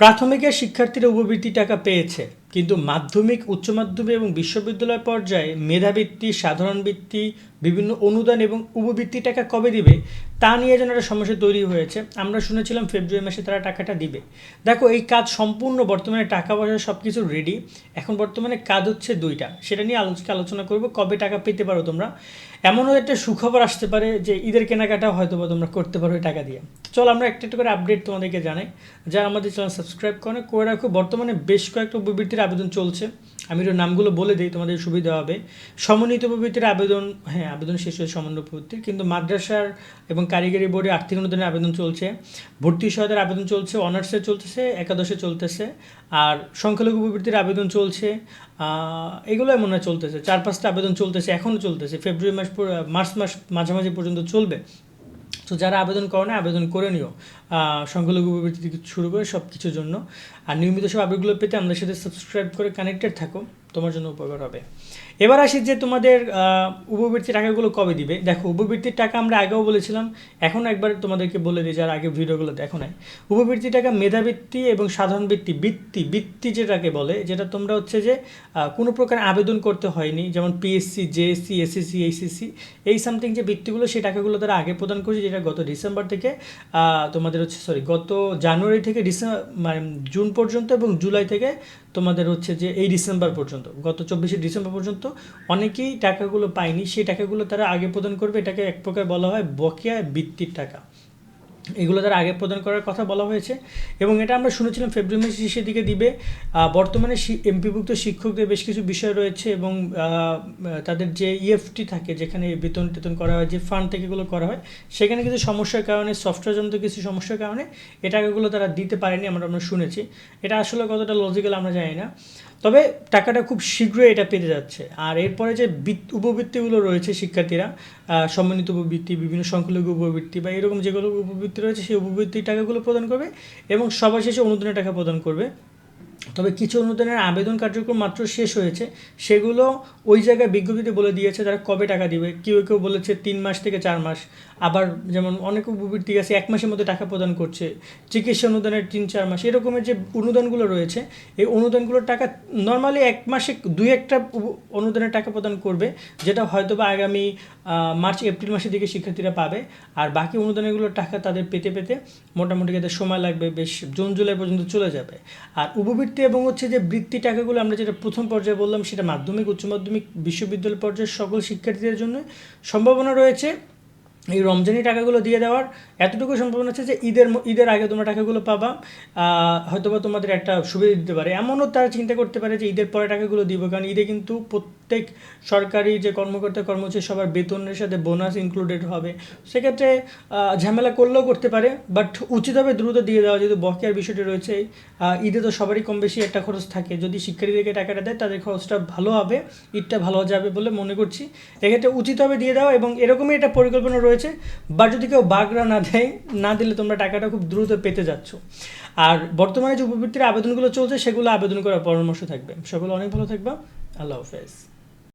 প্রাথমিকের শিক্ষার্থীরা উপবৃত্তি টাকা পেয়েছে, কিন্তু মাধ্যমিক, উচ্চ মাধ্যমিক এবং বিশ্ববিদ্যালয় পর্যায়ে মেধাবৃত্তি সাধারণ বৃত্তি বিভিন্ন অনুদান এবং উপবৃত্তি টাকা কবে দিবে, তা নিয়ে যেন একটা সমস্যা তৈরি হয়েছে। আমরা শুনেছিলাম ফেব্রুয়ারি মাসে তারা টাকাটা দিবে। দেখো, এই কাজ সম্পূর্ণ বর্তমানে টাকা পয়সা সব কিছু রেডি এখন বর্তমানে কাজ হচ্ছে দুইটা। সেটা নিয়ে আলোচনা আলোচনা করব, কবে টাকা পেতে পারো তোমরা? এমনও একটা সুখবর আসতে পারে যে ঈদের কেনাকাটা হয়তো বা তোমরা করতে পারো টাকা দিয়ে। চলো আমরা একটা একটা করে আপডেট তোমাদেরকে জানাই। যারা আমাদের চ্যানেল সাবস্ক্রাইব করে করে রাখো। বর্তমানে বেশ কয়েকটা উপবৃত্তির আবেদন চলছে। আমি একটু নামগুলো বলে দিই, তোমাদের সুবিধা হবে। সমন্বিত উপবৃত্তির আবেদন হ্যাঁ আবেদন শেষ হয়েছে সমন্বিত উপবৃত্তির কিন্তু মাদ্রাসার এবং কারিগরি বোর্ডে আর্থিক অনুদানের আবেদন চলছে। ভর্তি সহায়তার আবেদন চলছে অনার্সে চলতেছে, একাদশে চলতেছে, আর সংখ্যালঘু উপবৃত্তির আবেদন চলছে। এগুলো মনে হয় চলতেছে। চার পাঁচটা আবেদন চলতেছে এখনও চলতেছে। ফেব্রুয়ারি মাস মার্চ মাস মাঝামাঝি পর্যন্ত চলবে। তো যারা আবেদন করো না আবেদন করে নিও। সংখ্যালঘু শুরু করে সব কিছুর জন্য। আর নিয়মিত সব আপডেটগুলো পেতে আমাদের সাথে সাবস্ক্রাইব করে কানেক্টেড থাকো। তোমার জন্য উপকার হবে। এবার আসি যে তোমাদের উপবৃত্তির টাকাগুলো কবে দিবে? দেখো, উপবৃত্তির টাকা আমরা আগেও বলেছিলাম, এখন একবার তোমাদেরকে বলে দিই যারা আগে ভিডিওগুলো দেখো নাই। উপবৃত্তি টাকা মেধাবৃত্তি এবং সাধারণ বৃত্তি বৃত্তি বৃত্তি যেটাকে বলে, যেটা তোমরা হচ্ছে যে কোনো প্রকার আবেদন করতে হয়নি, যেমন পিএসসি জেএসসি এসএসসি এইচএসসি এই সামথিং যে বৃত্তিগুলো, সেই টাকাগুলো তারা আগে প্রদান করেছে, যেটা গত ডিসেম্বর থেকে তোমাদের হচ্ছে সরি গত জানুয়ারি থেকে ডিসেম্বর মানে জুন পর্যন্ত এবং জুলাই থেকে তোমাদের হচ্ছে যে এই ডিসেম্বর পর্যন্ত, গত চব্বিশে ডিসেম্বর পর্যন্ত অনেকেই টাকাগুলো পায়নি, সেই টাকাগুলো তারা আগে প্রদান করবে, এটাকে এক প্রকার বলা হয় বকেয়া বৃত্তির টাকা। এগুলো তারা আগে প্রদান করার কথা বলা হয়েছে। এবং এটা আমরা শুনেছিলাম ফেব্রুয়ারি মাসের শেষের দিকে দিবে। বর্তমানে এমপিভুক্ত শিক্ষকদের বেশ কিছু বিষয় রয়েছে এবং তাদের যে ইএফটি থাকে, যেখানে বেতন টেতন করা হয়, যে ফান্ড থেকে এগুলো করা হয়, সেখানে কিছু সমস্যার কারণে সফটওয়্যার জনিত কিছু সমস্যার কারণে এই টাকাগুলো তারা দিতে পারেনি, আমরা আমরা শুনেছি। এটা আসলে কতটা লজিক্যাল আমরা জানি না। তবে টাকাটা খুব শীঘ্রই এটা পেতে যাচ্ছে। আর এরপরে যে বৃত্ত- উপবৃত্তিগুলো রয়েছে শিক্ষার্থীরা সম্মানিত উপবৃত্তি, বিভিন্ন সংখ্যালঘু উপবৃত্তি বা এরকম যেগুলো উপবৃত্তি রয়েছে, সেই উপবৃত্তির টাকাগুলো প্রদান করবে এবং সবার শেষে অনুদানের টাকা প্রদান করবে। তবে কিছু অনুদানের আবেদন কার্যক্রম মাত্র শেষ হয়েছে। সেগুলো ওই জায়গায় বিজ্ঞপ্তিতে বলে দিয়েছে তারা কবে টাকা দিবে। কেউ কেউ বলেছে তিন মাস থেকে চার মাস। আবার যেমন অনেক উপবৃত্তি আছে, এক মাসের মধ্যে টাকা প্রদান করছে। চিকিৎসা অনুদানের তিন, চার মাস। এরকমের যে অনুদানগুলো রয়েছে, এই অনুদানগুলোর টাকা নর্মালি এক মাসে দুই একটা অনুদানের টাকা প্রদান করবে, যেটা হয়তো বা আগামী মার্চ, এপ্রিল মাসের দিকে শিক্ষার্থীরা পাবে। আর বাকি অনুদানগুলোর টাকা তাদের পেতে পেতে মোটামুটি তাদের সময় লাগবে, বেশ জুন, জুলাই পর্যন্ত চলে যাবে। আর উপবৃত্তি এবং হচ্ছে যে বৃত্তি টাকাগুলো আমরা যেটা প্রথম পর্যায়ে বললাম সেটা মাধ্যমিক, উচ্চ মাধ্যমিক, বিশ্ববিদ্যালয় পর্যায়ের সকল শিক্ষার্থীদের জন্য সম্ভাবনা রয়েছে। এই রমজানি টাকাগুলো দিয়ে দেওয়ার এতটুকু সম্ভাবনা আছে যে ঈদের ঈদের আগে তোমরা টাকাগুলো পাবা। আহ, হয়তোবা তোমাদের একটা সুবিধা দিতে পারে। এমনও তারা চিন্তা করতে পারে যে ঈদের পরে টাকাগুলো দিব কারণ ঈদে কিন্তু প্রত্যেক সরকারি যে কর্মকর্তা কর্মচারী সবার বেতনের সাথে বোনাস ইনক্লুডেড হবে। সেক্ষেত্রে ঝামেলা করলেও করতে পারে বাট উচিতভাবে দ্রুত দিয়ে দেওয়া যেহেতু বকেয়ার বিষয়টি রয়েছে ঈদে তো সবারই কম বেশি একটা খরচ থাকে। যদি শিক্ষার্থীদেরকে টাকাটা দেয় তাদের খরচটা ভালো হবে ঈদটা ভালো যাবে বলে মনে করছি। এক্ষেত্রে উচিতভাবে দিয়ে দেওয়া এবং এরকমই একটা পরিকল্পনা রয়েছে বা যদি কেউ বাগড়া না দেয়, না দিলে তোমরা টাকাটা খুব দ্রুত পেতে যাচ্ছ। আর বর্তমানে যে উপবৃত্তির আবেদনগুলো চলছে, সেগুলো আবেদন করার পরামর্শ থাকবে। সকলে অনেক ভালো থাকবে। আল্লাহ হাফেজ।